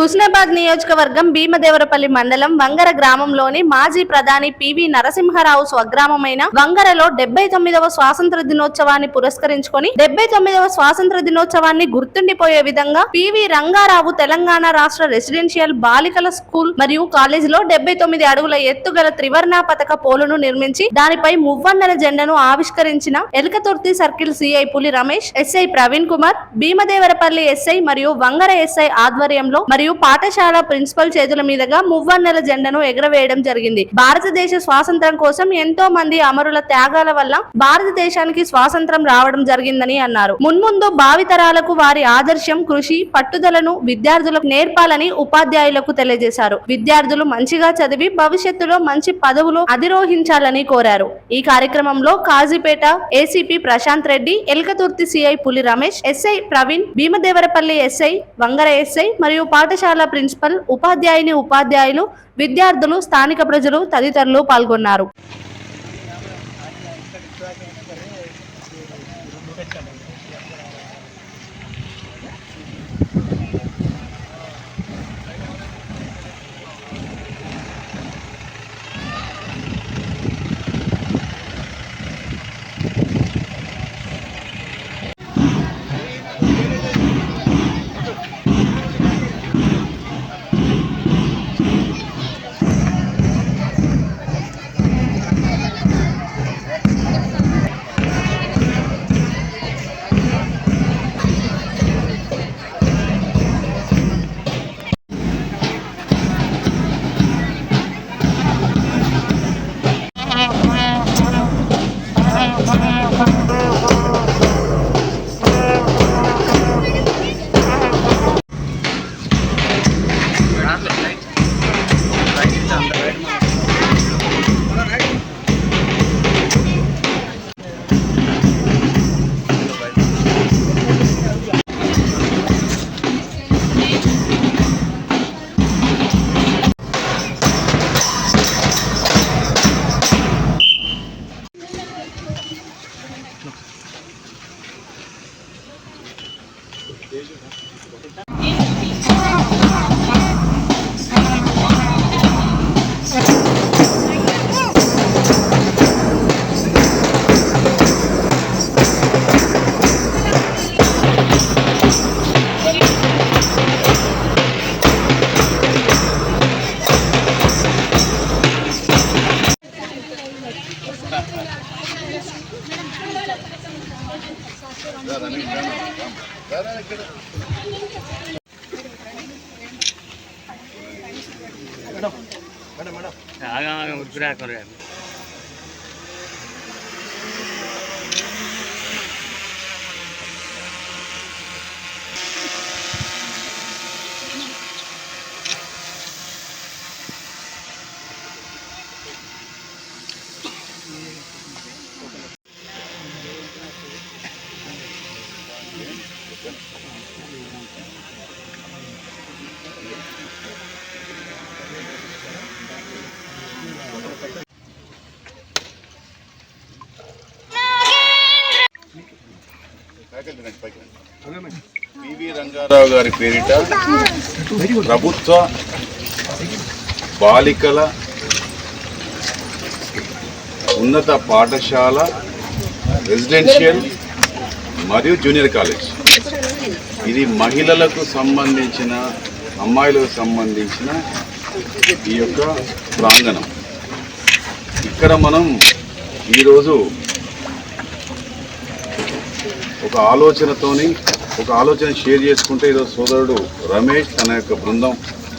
హుస్నాబాద్ నియోజకవర్గం భీమదేవరపల్లి మండలం వంగర గ్రామంలోని మాజీ ప్రధాని పివి నరసింహరావు స్వగ్రామమైన వంగరలో డెబ్బై తొమ్మిదవ స్వాతంత్ర దినోత్సవాన్ని పురస్కరించుకొని డెబ్బై తొమ్మిదవ స్వాతంత్ర దినోత్సవాన్ని గుర్తుండిపోయే విధంగా పివి రంగారావు తెలంగాణ రాష్ట్ర రెసిడెన్షియల్ బాలికల స్కూల్ మరియు కాలేజీలో డెబ్బై తొమ్మిది అడుగుల ఎత్తుగల త్రివర్ణ పథక పోలును నిర్మించి దానిపై మువ్వన్నెల జెండను ఆవిష్కరించిన Elkathurthi circle CI Puli Ramesh SI Praveen Kumar Bheemadevarapalli SI మరియు వంగర ఎస్ఐ ఆధ్వర్యంలో మరియు పాఠశాల ప్రిన్సిపల్ చేతుల మీదుగా మువ్వన్నెల జెండను ఎగరవేయడం జరిగింది. భారతదేశ స్వాతంత్రం కోసం ఎంతో మంది అమరుల త్యాగాల వల్ల భారతదేశానికి స్వాతంత్రం రావడం జరిగిందని అన్నారు. మున్ముందు భావితరాలకు వారి ఆదర్శం కృషి పట్టుదలను విద్యార్థులకు నేర్పాలని ఉపాధ్యాయులకు తెలియజేశారు. విద్యార్థులు మంచిగా చదివి భవిష్యత్తులో మంచి పదవులు అధిరోహించాలని కోరారు. ఈ కార్యక్రమంలో Kazipet ACP Prashanth Reddy Elkathurthi CI Puli Ramesh SI Praveen Bheemadevarapalli SI Vangara SI మరియు పాఠశాల ప్రిన్సిపల్ ఉపాధ్యాయుని ఉపాధ్యాయులు విద్యార్థులు స్థానిక ప్రజలు తదితరులు పాల్గొన్నారు. ఆగా ఉరికి రాకుండా పివి రంగారావు గారి పేరిట ప్రభుత్వ బాలికల ఉన్నత పాఠశాల రెసిడెన్షియల్ మరియు జూనియర్ కాలేజ్ ఇది మహిళలకు సంబంధించిన అమ్మాయిలకు సంబంధించిన ఈ యొక్క ప్రాంగణం. ఇక్కడ మనం ఈరోజు ఒక ఆలోచనతోని ఒక ఆలోచన షేర్ చేసుకుంటే ఈరోజు సోదరుడు రమేష్ తన యొక్క బృందం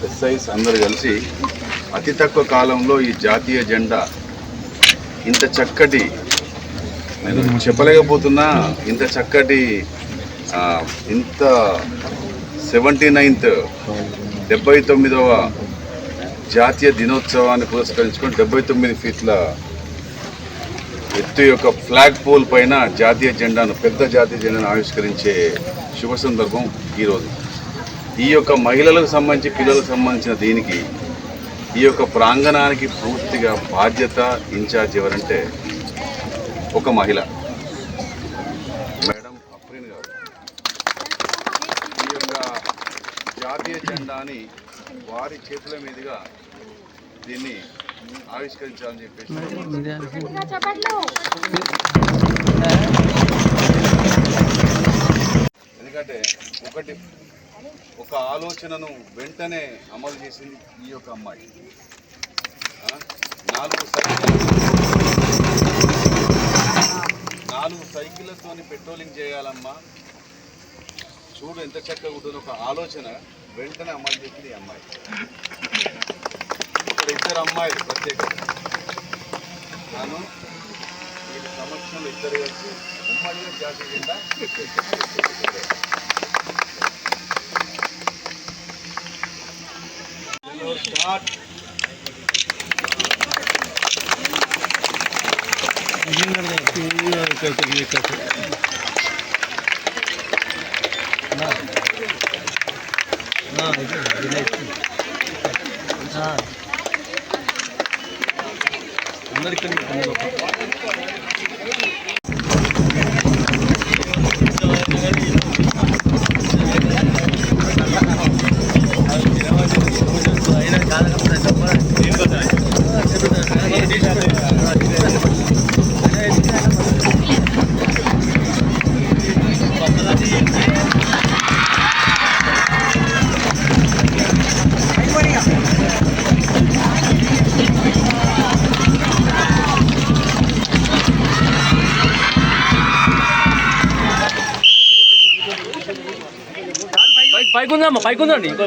ఎస్ఐస్ అందరు కలిసి అతి తక్కువ కాలంలో ఈ జాతీయ జెండా ఇంత చక్కటి నేను చెప్పలేకపోతున్నా ఇంత చక్కటి ఇంత సెవెంటీ నైన్త్ డెబ్బై తొమ్మిదవ జాతీయ దినోత్సవాన్ని పురస్కరించుకొని డెబ్బై తొమ్మిది ఫీట్ల ఎత్తు యొక్క ఫ్లాగ్ పోల్ పైన జాతీయ జెండాను పెద్ద జాతీయ జెండాను ఆవిష్కరించే శుభ సందర్భం ఈరోజు. ఈ యొక్క మహిళలకు సంబంధించి పిల్లలకు సంబంధించిన దీనికి ఈ యొక్క ప్రాంగణానికి పూర్తిగా బాధ్యత ఇన్ఛార్జ్ ఎవరంటే ఒక మహిళ. మేడం అప్రీన్ గారు. ఈ యొక్క జాతీయ జెండాని వారి చేతుల మీదుగా దీన్ని ఆవిష్కరించాలని చెప్పేసి. ఎందుకంటే ఒకటి ఒక ఆలోచనను వెంటనే అమలు చేసింది ఈ యొక్క అమ్మాయి? నాలుగు సైకిల్ నాలుగు సైకిళ్ళతోని పెట్రోలింగ్ చేయాలమ్మా. చూడు ఎంత చక్కగా ఉంటుందో ఒక ఆలోచన వెంటనే అమలు చేసింది ఈ అమ్మాయి. ఇక్కడ ఇద్దరు అమ్మాయిలు ప్రత్యేకంగా ನಾನು వీళ్ళ సమక్షంలో ఇద్దరు కలిసి ఉమ్మడిగా జాతీయ జెండా స్టార్ట్ బైక్ ఉందమ్మా బైక్ ఉందండి ఇంకో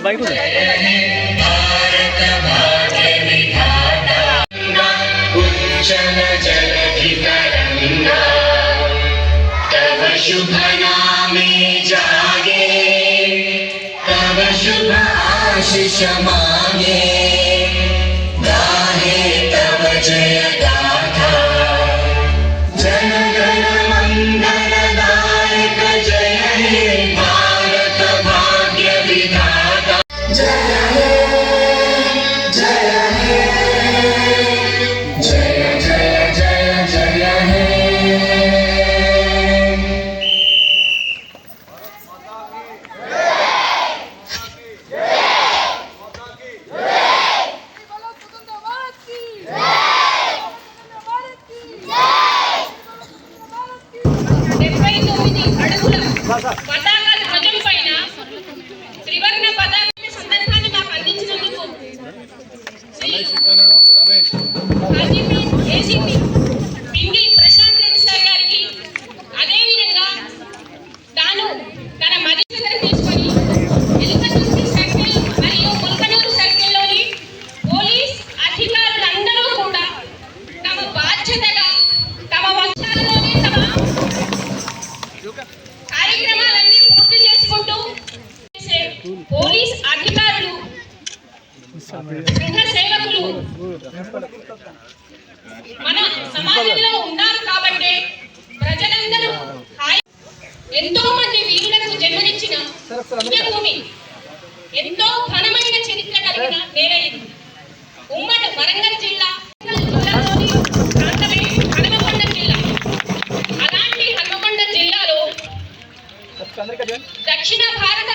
బైక్ ఉంది तव शुभ नामे जागे तव शुभ आशीष मागे ప్రశాంత్ రెడ్డి సార్ గారికి అదేవిధంగా తాను సమాజంలో ఉన్నారు కాబట్టి ప్రజలందరూ హాయి. ఎంతో మంది వీరులకు జన్మనిచ్చిన పుణ్యభూమి. ఎంతో ఘనమైన చరిత్ర కలిగిన నేల ఇది. ఉమ్మడి వరంగల్ జిల్లా హనుమకొండ జిల్లా. అలాంటి హనుమకొండ జిల్లాలో దక్షిణ భారతదేశానికి